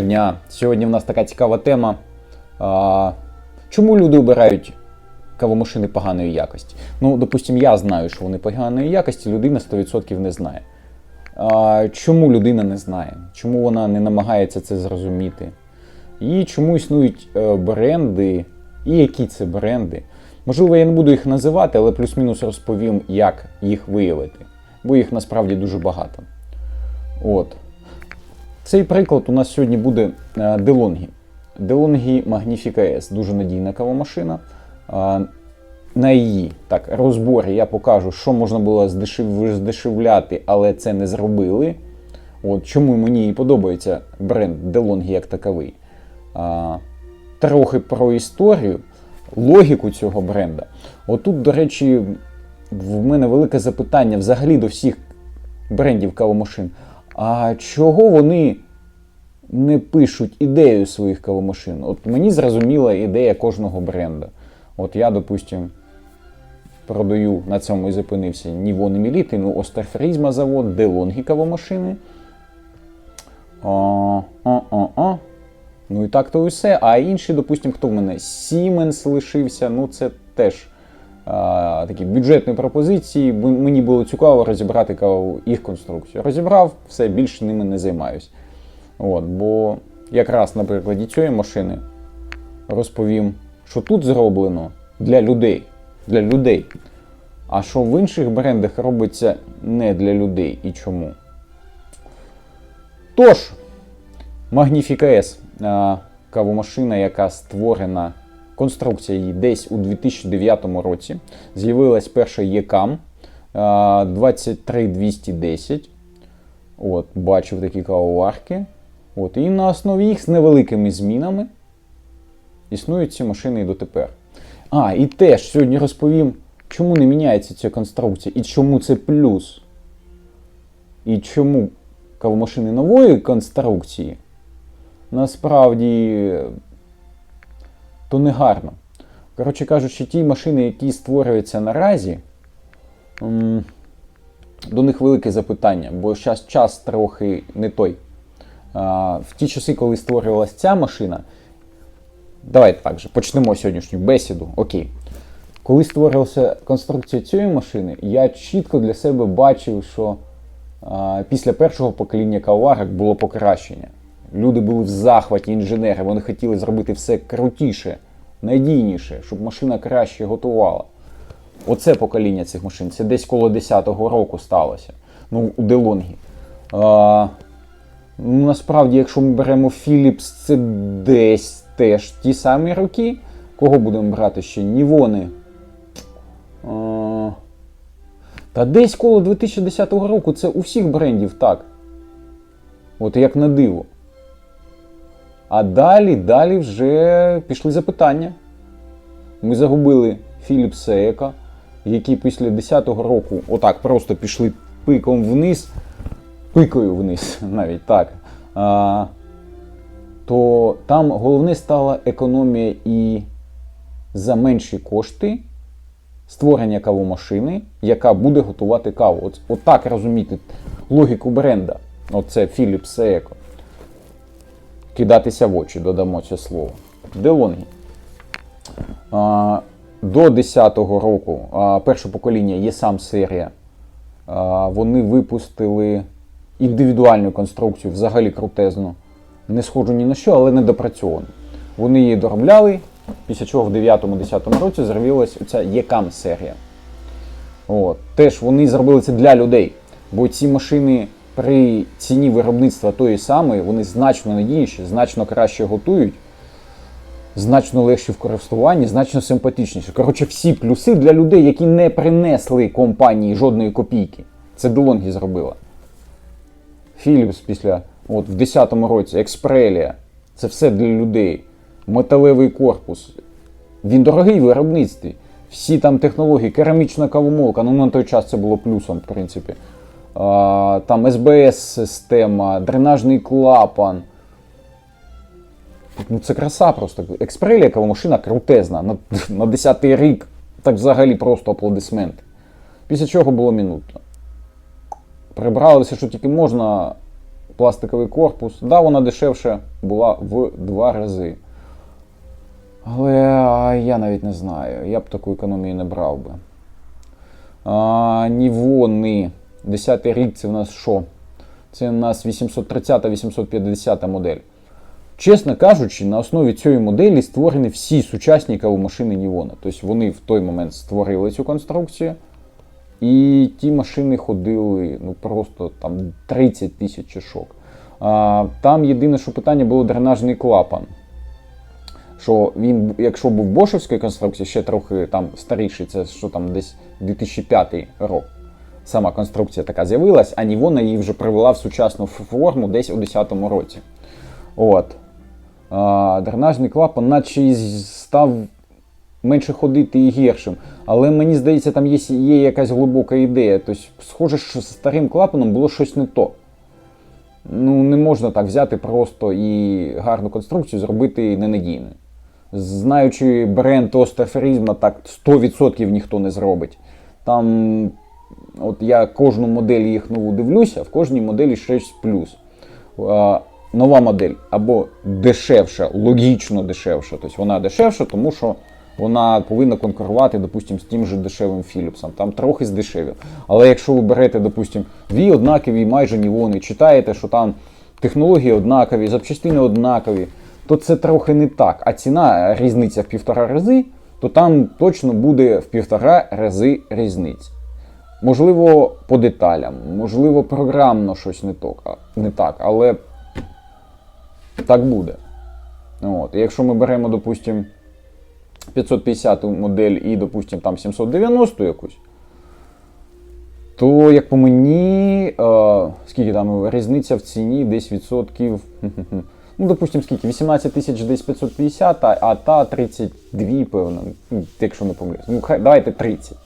Дня. Сьогодні в нас така цікава тема. А, чому люди обирають кавомашини поганої якості? Ну, допустимо, я знаю, що вони поганої якості, людина 100% не знає. А, чому людина не знає? Чому вона не намагається це зрозуміти? І чому існують е, бренди, і які це бренди? Можливо, я не буду їх називати, але плюс-мінус розповім, як їх виявити. Бо їх насправді дуже багато. От. Цей приклад у нас сьогодні буде е, DeLonghi. DeLonghi Magnifica S. Дуже надійна кавомашина. На її так, розборі я покажу, що можна було здешев... здешевляти, але це не зробили. От, Чому мені і подобається бренд DeLonghi як таковий. А, Трохи про історію, логіку цього бренда. Отут, до речі, в мене велике запитання взагалі до всіх брендів кавомашин. А чого вони не пишуть ідею своїх кавомашин? От мені зрозуміла ідея кожного бренда. От я, допустим, продаю на цьому і зупинився Нівон і Міліти, ну Остерфрізма завод, Делонгі кавомашини. О, о, о, о. Ну і так то і все. А інші, допустим, хто в мене? Siemens лишився, ну це теж а, такі бюджетні пропозиції. Мені було цікаво розібрати їх конструкцію. Розібрав, все, більше ними не займаюсь. От, бо якраз на прикладі цієї машини розповім, що тут зроблено для людей. Для людей. А що в інших брендах робиться не для людей і чому. Тож, Magnifica S кавомашина, яка створена, конструкція її десь у 2009 році. З'явилась перша ECAM 23210. От, бачив такі кавоварки. От, і на основі їх з невеликими змінами існують ці машини і дотепер. А, і теж сьогодні розповім, чому не міняється ця конструкція і чому це плюс. І чому кавомашини нової конструкції насправді то не гарно. Коротше кажучи, ті машини, які створюються наразі, до них велике запитання, бо зараз час трохи не той. В ті часи, коли створювалася ця машина, давайте так же, почнемо сьогоднішню бесіду. Окей. Коли створювалася конструкція цієї машини, я чітко для себе бачив, що після першого покоління каварок було покращення. Люди були в захваті, інженери, вони хотіли зробити все крутіше, надійніше, щоб машина краще готувала. Оце покоління цих машин. Це десь коло 10-го року сталося. Ну, у Делонгі. А, ну, насправді, якщо ми беремо Philips, це десь теж ті самі роки. Кого будемо брати ще? Нівони. Та десь коло 2010 року це у всіх брендів так. От як на диво. А далі, далі вже пішли запитання. Ми загубили Philips Eco, які після 10-го року отак просто пішли пиком вниз, пикою вниз навіть так. А, то там головне стала економія і за менші кошти створення кавомашини, яка буде готувати каву. От, от розуміти логіку бренда. Оце Philips Eco. Кидатися в очі, додамо це слово. Делонгі. До 10-го року перше покоління є сам серія. Вони випустили індивідуальну конструкцію, взагалі крутезну. Не схожу ні на що, але не допрацьовану. Вони її доробляли, після чого в 9-10 році з'явилася ця ECAM серія. От. Теж вони зробили це для людей. Бо ці машини при ціні виробництва тої самої, вони значно надійніші, значно краще готують, значно легші в користуванні, значно симпатичніші. Коротше, всі плюси для людей, які не принесли компанії жодної копійки. Це DeLonghi зробила. Philips після, от в 10-му році, Exprelia. Це все для людей. Металевий корпус. Він дорогий в виробництві. Всі там технології, керамічна кавомолка, ну на той час це було плюсом, в принципі. Там СБС-система, дренажний клапан. Ну, це краса просто. Експрелія кавомашина крутезна. На, на 10-й рік так взагалі просто аплодисменти. Після чого було мінутно. Прибралися, що тільки можна пластиковий корпус. Да, вона дешевше була в два рази. Але я навіть не знаю. Я б таку економію не брав би. А, Нівони. 10 рік це в нас що? Це у нас 830-850 модель. Чесно кажучи, на основі цієї моделі створені всі сучасні кавомашини Нівона. Тобто вони в той момент створили цю конструкцію. І ті машини ходили ну просто там 30 тисяч чашок. А, там єдине, що питання було дренажний клапан. Що він, якщо був бошевської конструкції, ще трохи там старіший, це що там десь 2005 рік. Сама конструкція така з'явилась, а Нівона її вже привела в сучасну форму десь у 2010 році. От. А, дренажний клапан, наче став менше ходити і гіршим. Але мені здається, там є, є якась глибока ідея. Тобто, схоже, що з старим клапаном було щось не то. Ну, не можна так взяти просто і гарну конструкцію зробити ненадійною. Знаючи бренд Остерферізма, так 100% ніхто не зробить. Там, от я кожну модель їх нову дивлюся, в кожній моделі щось плюс. Нова модель або дешевша, логічно дешевша. Тобто вона дешевша, тому що вона повинна конкурувати, допустим, з тим же дешевим Philipsом. Там трохи здешевів. Але якщо ви берете, допустим, дві однакові майже нівони, читаєте, що там технології однакові, запчастини однакові, то це трохи не так. А ціна різниця в півтора рази, то там точно буде в півтора рази різниця. Можливо, по деталям, можливо, програмно щось не так, не так але так буде. От. І якщо ми беремо, допустимо, 550 модель і, допустимо, там 790 якусь, то, як по мені, е, скільки там різниця в ціні десь відсотків. Ну, допустимо, скільки? 18 тисяч десь 550, а, та 32, певно, ну, якщо не помиляюсь. Ну, хай, давайте 30.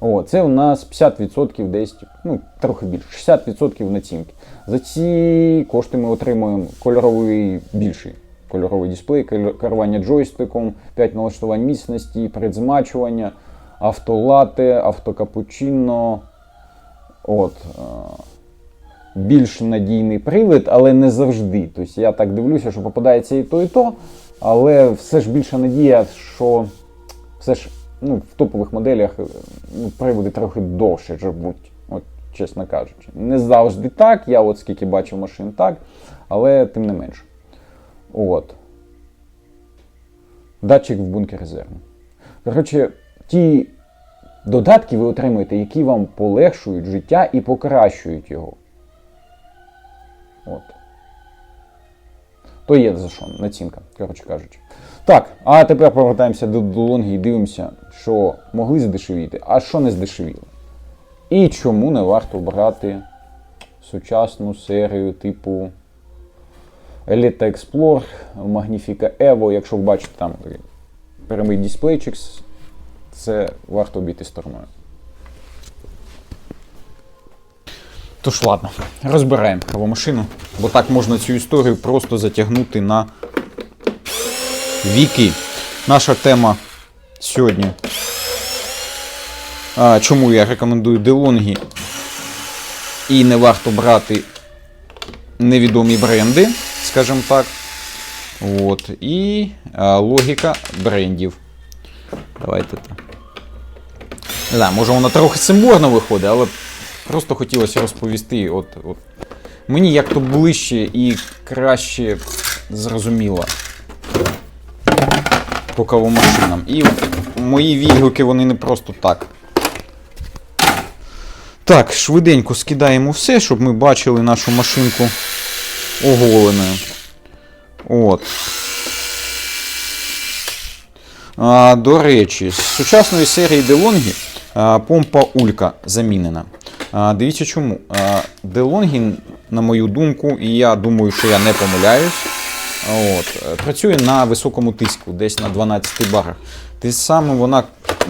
О, це у нас 50% десь, ну, трохи більше, 60% націнки. За ці кошти ми отримуємо кольоровий більший кольоровий дисплей, керування джойстиком, 5 налаштувань міцності, предзмачування, автолате, автокапучино. От. е, Більш надійний привид, але не завжди. Тобто я так дивлюся, що попадається і то, і то, але все ж більша надія, що все ж ну, в топових моделях е, ну, приводи трохи довше живуть, от, чесно кажучи. Не завжди так, я от скільки бачив машин так, але тим не менше. От. Датчик в бункер резерву. Коротше, ті додатки ви отримуєте, які вам полегшують життя і покращують його. От. То є за що, націнка, коротше кажучи. Так, а тепер повертаємося до долонги і дивимося, що могли здешевіти, а що не здешевіло. І чому не варто брати сучасну серію типу Elite Explorer, Magnifica Evo, якщо ви бачите там прямий дисплейчик, це варто обійти стороною. Тож ладно, розбираємо кавомашину, бо так можна цю історію просто затягнути на віки. Наша тема сьогодні. А, чому я рекомендую DeLonghi і не варто брати невідомі бренди, скажімо так. От. І а, логіка брендів. Давайте так. Не знаю, може воно трохи символьно виходить, але просто хотілося розповісти. От, от. Мені як то ближче і краще зрозуміло по кавомашинам. І мої відгуки вони не просто так. Так, швиденько скидаємо все, щоб ми бачили нашу машинку оголеною. От. А, до речі, з сучасної серії DeLonghi помпа Улька замінена. А, дивіться чому. DeLonghi, на мою думку, і я думаю, що я не помиляюсь, от, працює на високому тиску, десь на 12 барах. Те саме вона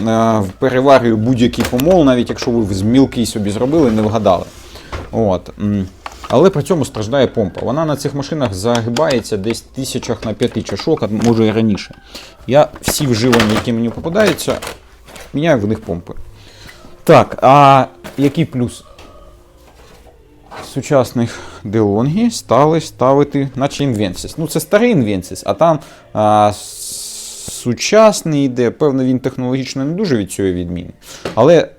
е, переварює будь-який помол, навіть якщо ви з мілкий собі зробили, не вгадали. От. Але при цьому страждає помпа. Вона на цих машинах загибається десь тисячах на п'яти чашок, а може і раніше. Я всі вживані, які мені попадаються, міняю в них помпи. Так, а який плюс? Сучасних DeLonghi стали ставити, наче Invensis. Ну, це старий Invensis, а там а, сучасний йде, певно, він технологічно не дуже від цього відмінний. Але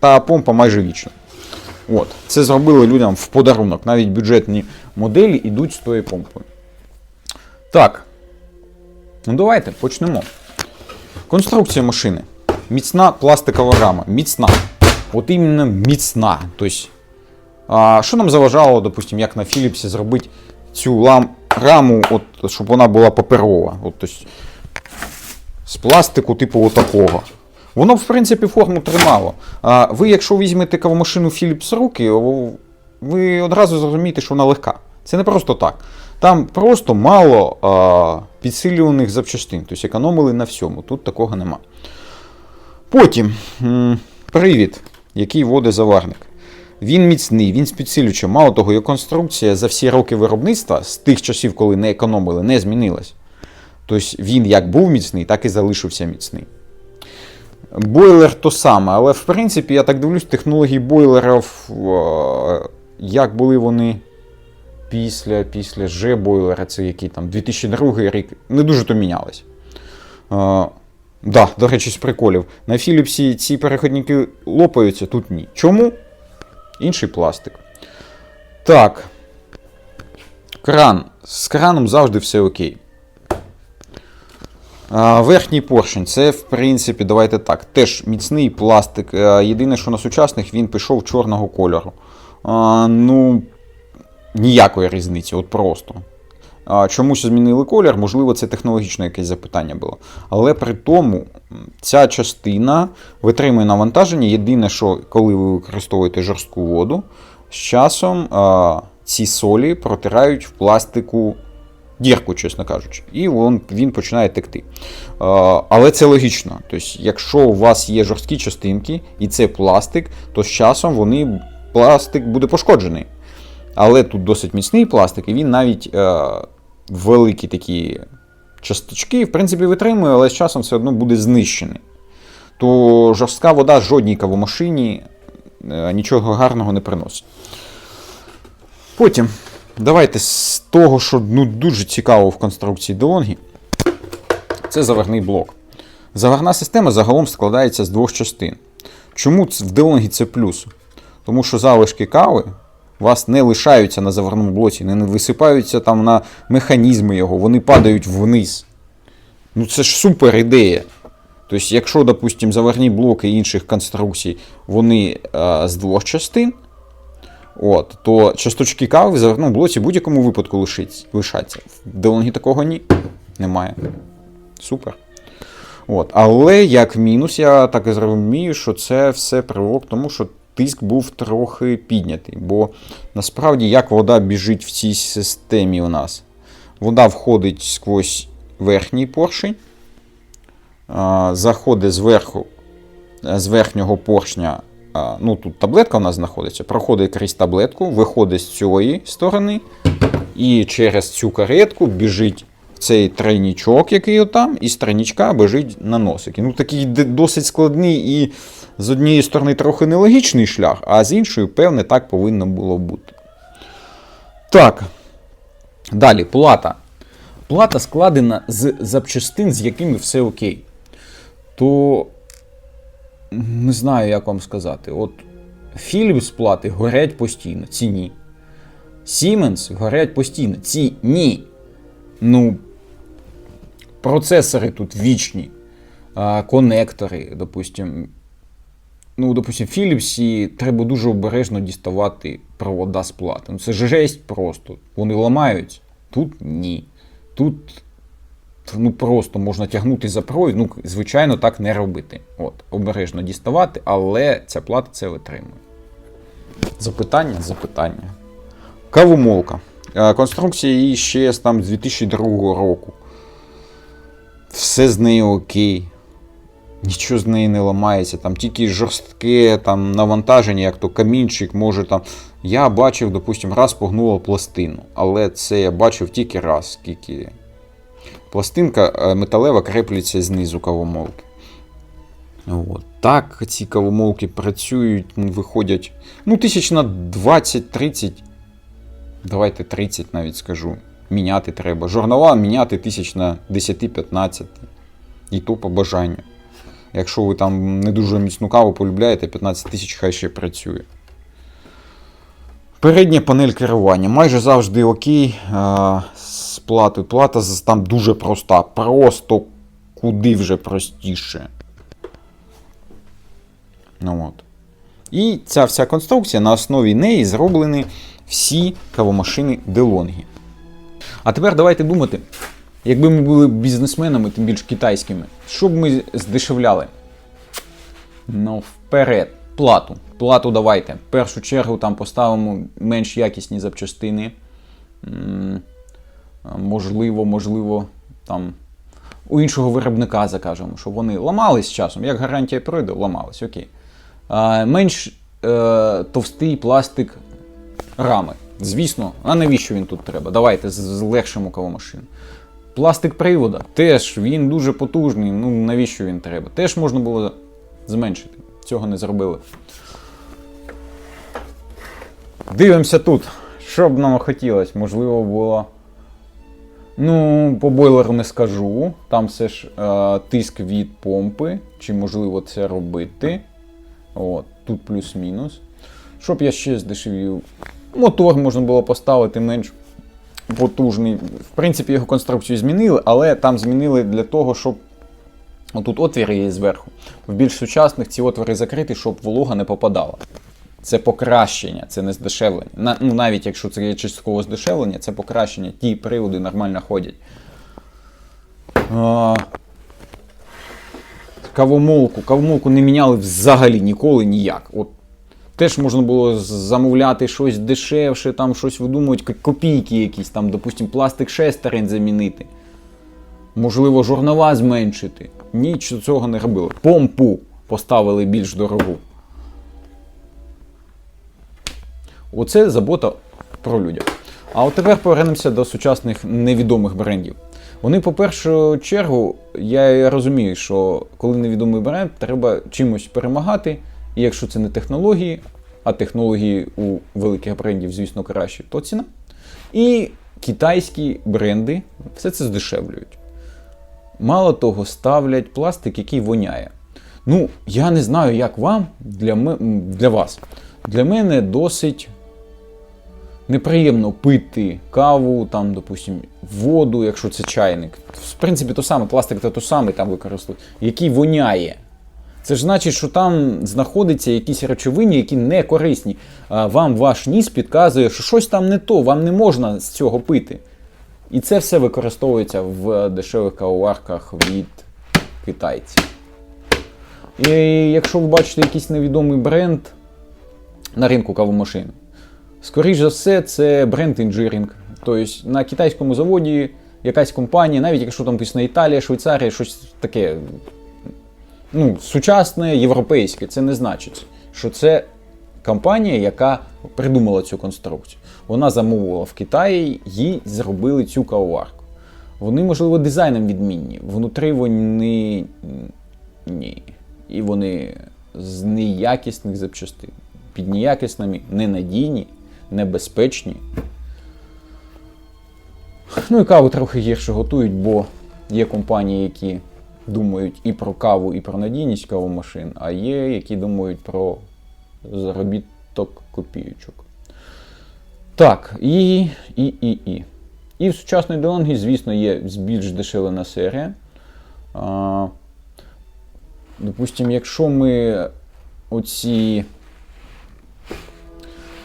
та помпа майже вічна. От, це зробили людям в подарунок. Навіть бюджетні моделі йдуть з тою помпою. Так. Ну давайте почнемо. Конструкція машини. Міцна пластикова рама. Міцна. От іменно міцна. Тобто, а, що нам заважало, допустим, як на Philips зробити цю лам, раму, от, щоб вона була паперова. От, тобто, з пластику, типу отакого. Воно, в принципі, форму тримало. А ви, якщо візьмете кавомашину Philips руки, ви одразу зрозумієте, що вона легка. Це не просто так. Там просто мало а, підсилюваних запчастин, тобто економили на всьому. Тут такого нема. Потім привід, який вводить заварник. Він міцний, він з. Мало того, його конструкція за всі роки виробництва з тих часів, коли не економили, не змінилась. Тобто він як був міцний, так і залишився міцний. Бойлер то саме, але в принципі, я так дивлюсь, технології бойлерів, як були вони після, після ж бойлера, це який там 2002 рік, не дуже то мінялись. Да, до речі, з приколів. На Філіпсі ці переходники лопаються, тут ні. Чому? Інший пластик. Так. Кран. З краном завжди все окей. Верхній поршень, це, в принципі, давайте так. Теж міцний пластик. Єдине, що на сучасних він пішов чорного кольору. Ну, ніякої різниці, от просто. А, Чомусь змінили колір, можливо, це технологічне якесь запитання було. Але при тому ця частина витримує навантаження. Єдине, що коли ви використовуєте жорстку воду, з часом а, ці солі протирають в пластику дірку, чесно кажучи, і він, він починає текти. А, але це логічно. Тобто, якщо у вас є жорсткі частинки і це пластик, то з часом вони, пластик буде пошкоджений. Але тут досить міцний пластик, і він навіть е, великі такі часточки, в принципі, витримує, але з часом все одно буде знищений. То жорстка вода жодній кавомашині е, нічого гарного не приносить. Потім, давайте з того, що ну, дуже цікаво в конструкції DeLonghi, це заварний блок. Заварна система загалом складається з двох частин. Чому в DeLonghi це плюс? Тому що залишки кави вас не лишаються на заварному блоці, не висипаються там на механізми його, вони падають вниз. Ну це ж супер ідея. Тобто, якщо, допустимо, заварні блоки інших конструкцій, вони е, з двох частин, от, то часточки кави в заварному блоці в будь-якому випадку лишаться. В DeLonghi такого ні. Немає. Супер. От. Але як мінус, я так і зрозумію, що це все привело к тому, що тиск був трохи піднятий. Бо насправді як вода біжить в цій системі у нас? Вода входить сквозь верхній поршень, заходить зверху, е, з верхнього поршня. Ну, тут таблетка у нас знаходиться, проходить крізь таблетку, виходить з цієї сторони, і через цю каретку біжить в цей тройнічок, який отам, і з тройнічка біжить на носик. Ну, такий досить складний і з однієї сторони трохи нелогічний шлях, а з іншої, певне, так повинно було бути. Так. Далі, плата. Плата складена з запчастин, з якими все окей. То не знаю, як вам сказати. От Philips плати горять постійно, ці ні. Siemens горять постійно, ці ні. Ну, процесори тут вічні, конектори, допустим. Ну, допустим, в Philips треба дуже обережно діставати провода з плати. Ну, це жесть просто. Вони ламаються. Тут ні. Тут ну, просто можна тягнути за провід. Ну, звичайно, так не робити. От, обережно діставати, але ця плата це витримує. Запитання, запитання. Кавомолка. Е, Конструкція її ще там, з 2002 року. Все з нею окей. Нічого з неї не ламається, там тільки жорстке там, навантаження, як то камінчик може там. Я бачив, допустим, раз погнула пластину, але це я бачив тільки раз, скільки. Пластинка е, металева креплюється знизу кавомолки. От. так ці кавомолки працюють, виходять. Ну, тисяч на 20-30. Давайте 30 навіть скажу. Міняти треба. Журнала міняти тисяч на 10-15. І то по бажанню. Якщо ви там не дуже міцну каву полюбляєте, 15 тисяч хай ще працює. Передня панель керування. Майже завжди окей. А, з платою. Плата там дуже проста. Просто куди вже простіше. Ну, от. І ця вся конструкція на основі неї зроблені всі кавомашини DeLonghi. А тепер давайте думати, якби ми були бізнесменами, тим більш китайськими, що б ми здешевляли? Ну, вперед, плату. Плату давайте. В першу чергу там поставимо менш якісні запчастини. Можливо, можливо, там у іншого виробника закажемо, щоб вони ламались часом, як гарантія пройде, ламались, окей. Менш е, товстий пластик рами. Звісно, а навіщо він тут треба? Давайте злегшимо кавомашину. Пластик привода теж він дуже потужний. Ну навіщо він треба? Теж можна було зменшити. Цього не зробили. Дивимося тут. Що б нам хотілося? Можливо, було. Ну, по бойлеру не скажу. Там все ж е, тиск від помпи. Чи можливо це робити? От, тут плюс-мінус. Щоб я ще здешевів. Мотор можна було поставити менш потужний. В принципі, його конструкцію змінили, але там змінили для того, щоб. Отут отвіри є зверху. В більш сучасних ці отвори закриті, щоб волога не попадала. Це покращення, це не здешевлення. На, ну, навіть якщо це є частково здешевлення, це покращення. Ті приводи нормально ходять. А, кавомолку. Кавомолку не міняли взагалі ніколи ніяк. От Теж можна було замовляти щось дешевше, там щось видумувати, копійки якісь, там, допустим, пластик шестерень замінити. Можливо, журнала зменшити. Нічого цього не робили. Помпу поставили більш дорогу. Оце забота про людях. А от тепер повернемося до сучасних невідомих брендів. Вони, по першу чергу, я розумію, що коли невідомий бренд, треба чимось перемагати. І якщо це не технології, а технології у великих брендів, звісно, кращі, то ціна. І китайські бренди все це здешевлюють. Мало того, ставлять пластик, який воняє. Ну, я не знаю, як вам, для, ме- м, для вас. Для мене досить неприємно пити каву, там, допустим, воду, якщо це чайник. В принципі, то саме, пластик то то саме там використовують, який воняє. Це ж значить, що там знаходяться якісь речовини, які не корисні. Вам ваш ніс підказує, що щось там не то, вам не можна з цього пити. І це все використовується в дешевих кавоварках від китайців. І якщо ви бачите якийсь невідомий бренд на ринку кавомашин, скоріш за все, це бренд інжирінг. Тобто на китайському заводі якась компанія, навіть якщо там написано Італія, Швейцарія, щось таке ну, сучасне, європейське, це не значить, що це компанія, яка придумала цю конструкцію. Вона замовила в Китаї, їй зробили цю кавоварку. Вони, можливо, дизайном відмінні. Внутри вони ні. І вони з неякісних запчастин. Під неякісними, ненадійні, небезпечні. Ну і каву трохи гірше готують, бо є компанії, які думають і про каву, і про надійність кавомашин, а є, які думають про заробіток копійочок. Так, і, і, і, і. І в сучасної DeLonghi, звісно, є більш дешевлена серія. А, допустим, якщо ми оці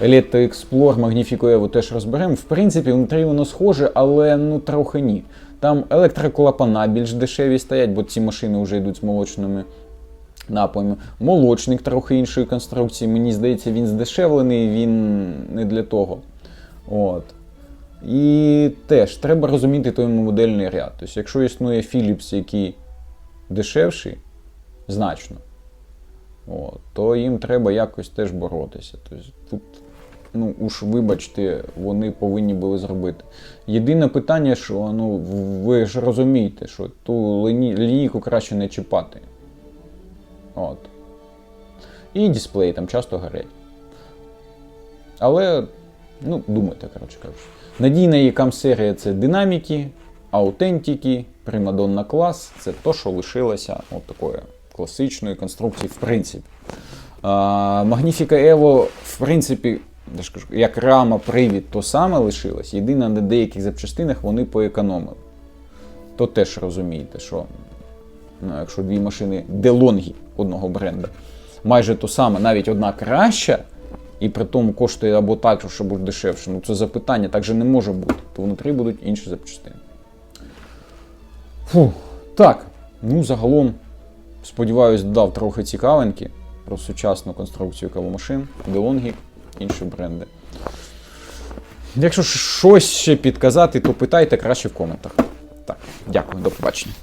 Eletto Explore, Magnifico Evo теж розберемо, в принципі, внутрі воно схоже, але ну трохи ні. Там електроклапана більш дешеві стоять, бо ці машини вже йдуть з молочними напоями. Молочник трохи іншої конструкції. Мені здається, він здешевлений, він не для того. От. І теж треба розуміти той модельний ряд. Тобто, якщо існує Philips, який дешевший, значно, от, то їм треба якось теж боротися. Тобто, тут, ну, уж вибачте, вони повинні були зробити. Єдине питання, що ну, ви ж розумієте, що ту лині- лінійку краще не чіпати. От. І дисплеї там часто горять. Але, ну, думайте, коротше кажучи. Надійна ECAM серія це динаміки, аутентики, Primadonna клас це то, що лишилося от такої класичної конструкції, в принципі. А, Magnifica Evo, в принципі, я ж кажу, як рама, привід, то саме лишилось. Єдине, на деяких запчастинах вони поекономили. То теж розумієте, що ну, якщо дві машини DeLonghi одного бренда, майже то саме, навіть одна краща, і при тому коштує або так, що буде дешевше. Ну це запитання, так же не може бути. То внутрі будуть інші запчастини. Фу, так, ну загалом, сподіваюсь, дав трохи цікавинки про сучасну конструкцію кавомашин, DeLonghi, інші бренди. Якщо щось ще підказати, то питайте краще в коментах. Так, дякую, до побачення.